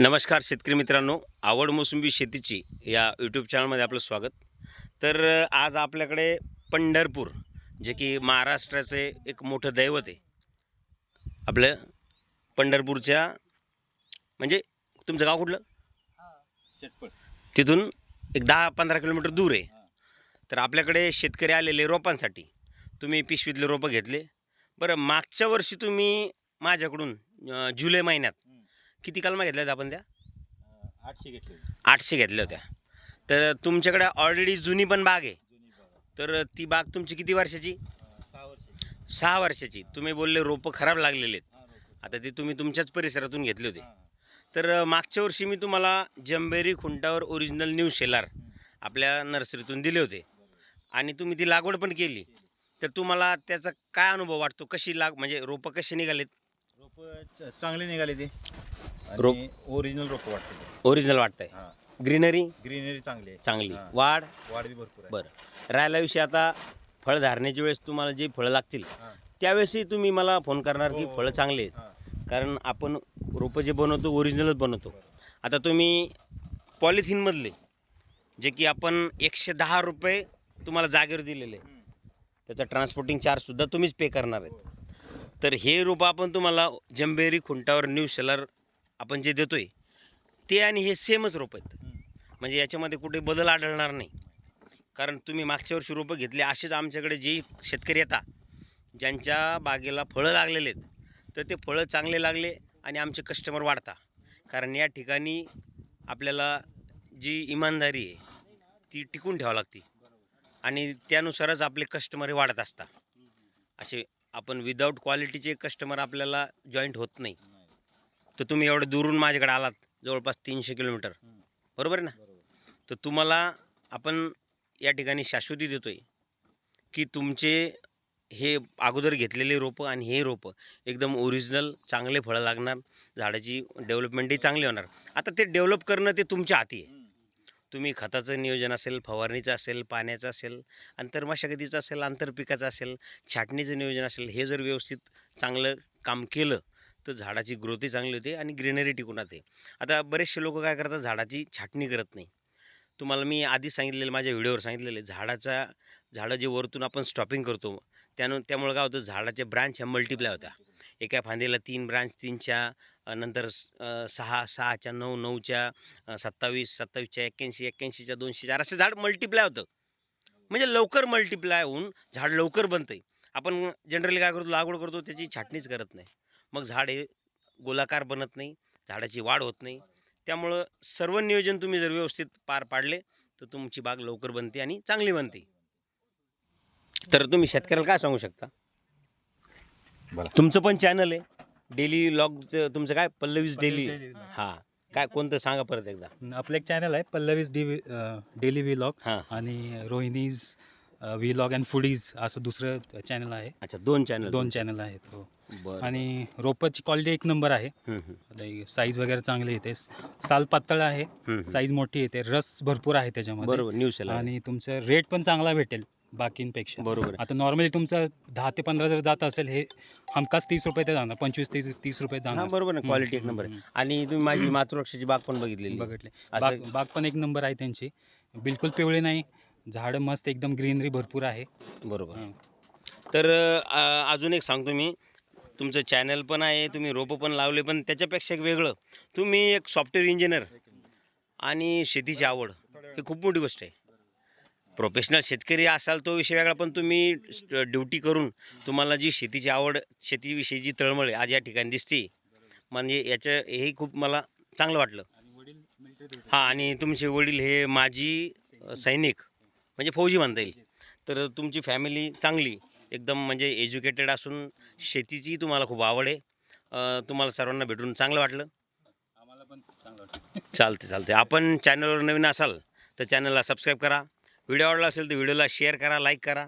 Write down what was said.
नमस्कार शेतकरी मित्रांनो आवड मोसंबी शेतीची या यूट्यूब चॅनलमध्ये आपलं स्वागत. तर आज आपल्याकडे पंढरपूर जे की महाराष्ट्राचे एक मोठं दैवत आहे. आपलं पंढरपूरच्या म्हणजे तुमचं गाव कुठलं? तिथून एक दहा पंधरा किलोमीटर दूर आहे. तर आपल्याकडे शेतकरी आलेले रोपांसाठी तुम्ही पिशवीतले रोपं घेतले. बरं मागच्या वर्षी तुम्ही माझ्याकडून जुलै महिन्यात किती कलमा घेतल्या होत्या आपण त्या? आठशे घेतले आठशे घेतल्या होत्या. तर तुमच्याकडे ऑलरेडी जुनी पण बाग आहे. तर ती बाग तुमची किती वर्षाची? सहा वर्षे सहा वर्षाची. तुम्ही बोलले रोपं खराब लागलेले आहेत. आता ते तुम्ही तुमच्याच परिसरातून घेतले होते. तर मागच्या वर्षी मी तुम्हाला जंबेरी खुंटावर ओरिजिनल न्यू शेलार आपल्या नर्सरीतून दिले होते. आणि तुम्ही ती लागवड पण केली. तर तुम्हाला त्याचा काय अनुभव वाटतो? कशी लाग म्हणजे रोपं कशी निघालेत? रोप चांगले निघाले ते. रोप- ओरिजिनल रोप वाटते. ओरिजिनल वाटतंय. हा. ग्रीनरी ग्रीनरी चांगली आहे. चांगली. हा. वाढ? वाढ बी भरपूर आहे. बरं. राहिला विषय आता फळ धारण्याच्या वेळेस तुम्हाला जे फळं लागतील हा. त्यावेळेसही तुम्ही मला फोन करणार की हो. फळं चांगले आहेत. हा. कारण आपण रोपं जे बनवतो ओरिजिनलच बनवतो. आता तुम्ही पॉलिथिनमधले जे की आपण एकशे दहा रुपये तुम्हाला जागेवर दिलेले आहे. त्याचा ट्रान्सपोर्टिंग चार्जसुद्धा तुम्हीच पे करणार आहेत. तर हे रोपं आपण तुम्हाला जंबेरी खुंटावर न्यू शेलर आपण जे देतो आहे ते आणि हे सेमच रोपं आहेत. म्हणजे याच्यामध्ये कुठे बदल आढळणार नाही. कारण तुम्ही मागच्या वर्षी रोपं घेतले असेच आमच्याकडे जे शेतकरी येतात ज्यांच्या बागेला फळं लागलेले आहेत तर ते फळं चांगले लागले आणि आमचे कस्टमर वाढता. कारण या ठिकाणी आपल्याला जी इमानदारी आहे ती टिकून ठेवावी लागते. आणि त्यानुसारच आपले कस्टमर वाढत असतात असे आपण विदाऊट क्वालिटीचे कस्टमर आपल्याला जॉईंट होत नाही. तर तुम्ही एवढं दुरून माझ्याकडे आलात जवळपास तीनशे किलोमीटर. बरोबर आहे ना? तर तुम्हाला आपण या ठिकाणी शाश्वती देतो आहे की तुमचे हे अगोदर घेतलेले रोपं आणि हे रोपं एकदम ओरिजिनल चांगले फळं लागणार झाडाची डेव्हलपमेंटही चांगली होणार. आता ते डेव्हलप करणं ते तुमच्या हाती आहे. तुम्ही खताचं नियोजन असेल फवारणीचं असेल पाण्याचं असेल आंतरमशागतीचं असेल आंतरपिकाचं असेल छाटणीचं नियोजन असेल हे जर व्यवस्थित चांगलं काम केलं तर झाडाची ग्रोथही चांगली होते आणि ग्रीनरी टिकून राहते. आता बरेचसे लोक काय करतात झाडाची छाटणी करत नाही. तुम्हाला मी आधी सांगितलेलं माझ्या व्हिडिओवर सांगितलेलं झाडाचा झाडं जे वरतून आपण स्टॉपिंग करतो त्यानं त्यामुळे काय होतं झाडाच्या ब्रांच ह्या मल्टिप्लाय होता. एका फांदीला तीन ब्रांच तीनच्या चार नंतर सहा सहाच्या नऊ नऊच्या सत्तावीस सत्तावीसच्या एक्क्याऐंशी एक्क्याऐंशीच्या दोनशे चार असं झाड मल्टिप्लाय होतं. म्हणजे लवकर मल्टिप्लाय होऊन झाड लवकर बनतं आपण जनरली काय करतो लागवड करतो त्याची छाटणीच करत नाही. मग झाड हे गोलाकार बनत नाही झाडाची वाढ होत नाही. त्यामुळं सर्व नियोजन तुम्ही जर व्यवस्थित पार पाडले तर तुमची बाग लवकर बनते आणि चांगली बनते. तर तुम्ही शेतकऱ्याला काय सांगू शकता. तुमचं पण चॅनल आहे. डेली लॉगचं तुमचं काय? पल्लवीज डेली. daily. हां. काय कोणतं सांगा परत एकदा. आपलं एक चॅनल आहे पल्लवीज डी डेली व्लॉग. हां. आणि रोहिणीज व्लॉग अँड फुडीज असं दुसरं चॅनल आहे. अच्छा दोन चॅनल दोन चॅनल आहेत हो. बरं आणि रोपाची क्वालिटी एक नंबर आहे. हम्म, हम्म. साईज वगैरे चांगली येते. साल पातळ आहे हम्म. साईज मोठी येते. रस भरपूर आहे त्याच्यामध्ये. बरोबर न्यूज आणि तुमचं रेट पण चांगला भेटेल. बाकींपेक्षा. बरोबर. आता नॉर्मली तुमचं दहा ते पंधरा जर जात असेल हे हमखास तीस रुपये ते जाणार पंचवीस तीस तीस रुपये हा जाणार बरोबर ना क्वालिटी एक नंबर. आहे. आणि तुम्ही माझी मातृवृक्षाची बाग पण बघितलेली. बघितले. असं- बाग बाग पण एक नंबर आहे त्यांची. बिलकुल पिवळे नाही. झाडं मस्त एकदम ग्रीनरी भरपूर आहे. बरोबर. हं. तर अ, अजून एक सांगतो मी. तुमचं चॅनल पण आहे तुम्ही रोपं पण लावले पण त्याच्यापेक्षा एक वेगळं. तुम्ही एक सॉफ्टवेअर इंजिनियर आणि शेतीची आवड. ही खूप मोठी गोष्ट आहे. प्रोफेशनल शेतकरी असाल तो विषय वेगळा पण तुम्ही ड्युटी करून तुम्हाला जी शेतीची आवड शेतीविषयीची तळमळ आहे आज या ठिकाणी दिसते म्हणजे याचं हेही खूप मला चांगलं वाटलं. हां आणि तुमचे वडील हे माजी सैनिक म्हणजे फौजी म्हणता येईल. तर तुमची फॅमिली चांगली एकदम म्हणजे एज्युकेटेड असून शेतीची तुम्हाला खूप आवड आहे. तुम्हाला सर्वांना भेटून चांगलं वाटलं. आम्हाला पण चांगलं चालते चालते आपण चॅनलवर नवीन असाल तर चॅनलला सबस्क्राईब करा. व्हिडिओ आवडला असेल तर व्हिडिओला शेअर करा लाईक करा.